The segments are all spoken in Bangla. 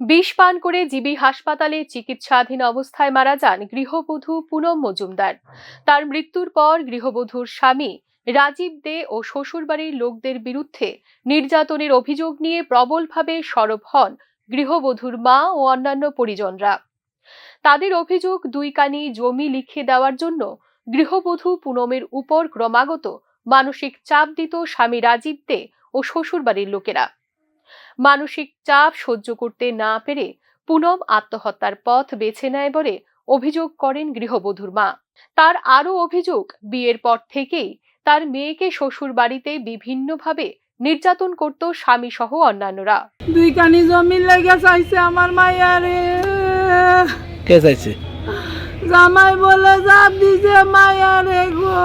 বিষ পান করে জিবি হাসপাতালে চিকিৎসাধীন অবস্থায় মারা যান গৃহবধূ পুনম মজুমদার। তার মৃত্যুর পর গৃহবধূর স্বামী রাজীব দে ও শ্বশুরবাড়ির লোকদের বিরুদ্ধে নির্যাতনের অভিযোগ নিয়ে প্রবলভাবে সরব হন গৃহবধূর মা ও অন্যান্য পরিজনরা। তাদের অভিযোগ দুই কানি জমি লিখে দেওয়ার জন্য গৃহবধূ পুনমের উপর ক্রমাগত মানসিক চাপ দিত স্বামী রাজীব দে ও শ্বশুরবাড়ির লোকেরা। মানসিক চাপ সহ্য করতে না পেরে পুনম আত্মহত্যার পথ বেছে নেয় বলে অভিযোগ করেন গৃহবধূর মা। তার আরও অভিযোগ বিয়ের পর থেকেই তার মেয়েকে শ্বশুর বাড়িতে বিভিন্নভাবে নির্যাতন করত স্বামী সহ অন্যান্যরা। দুই কানি জমি লেগে চাইছে আমার মায়ারে কে চাইছে? জামাই বলে চাপ দিছে মায়ারে গো।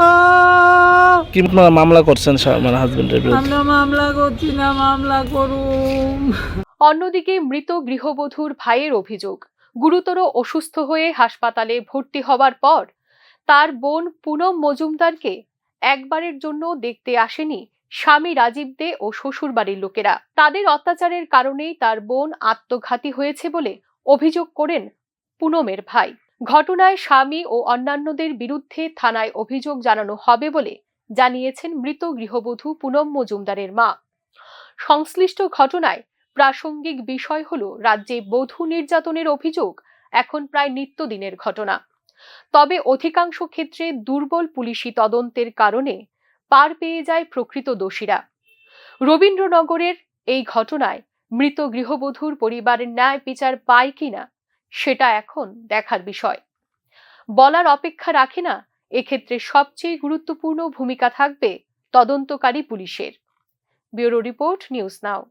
কি আপনারা মামলা করছেন মানে হাজবেন্ডের বিরুদ্ধে? আমরা মামলা করছি না মামলা করুম। অন্যদিকে মৃত গৃহবধূর ভাইয়ের অভিযোগ গুরুতর অসুস্থ হয়ে হাসপাতালে ভর্তি হবার পর তার বোন পুনম মজুমদারকে একবারের জন্য দেখতে আসেনি স্বামী রাজীব দে ও শ্বশুরবাড়ির লোকেরা। তাদের অত্যাচারের কারণেই তার বোন আত্মঘাতী হয়েছে বলে অভিযোগ করেন পুনমের ভাই। ঘটনায় স্বামী ও অন্যান্যদের বিরুদ্ধে থানায় অভিযোগ জানানো হবে বলে জানিয়েছেন মৃত গৃহবধূ পুনম মজুমদারের মা। সংশ্লিষ্ট ঘটনায় প্রাসঙ্গিক বিষয় হল রাজ্যে বধূ নির্যাতনের অভিযোগ এখন প্রায় নিত্যদিনের ঘটনা। তবে অধিকাংশ ক্ষেত্রে দুর্বল পুলিশি তদন্তের কারণে পার পেয়ে যায় প্রকৃত দোষীরা। রবীন্দ্রনগরের এই ঘটনায় মৃত গৃহবধূর পরিবারের ন্যায় বিচার পায় কিনা, সেটা এখন দেখার বিষয়। বলার অপেক্ষা রাখে না এক্ষেত্রে সবচেয়ে গুরুত্বপূর্ণ ভূমিকা থাকবে তদন্তকারী পুলিশের। Bureau report news now.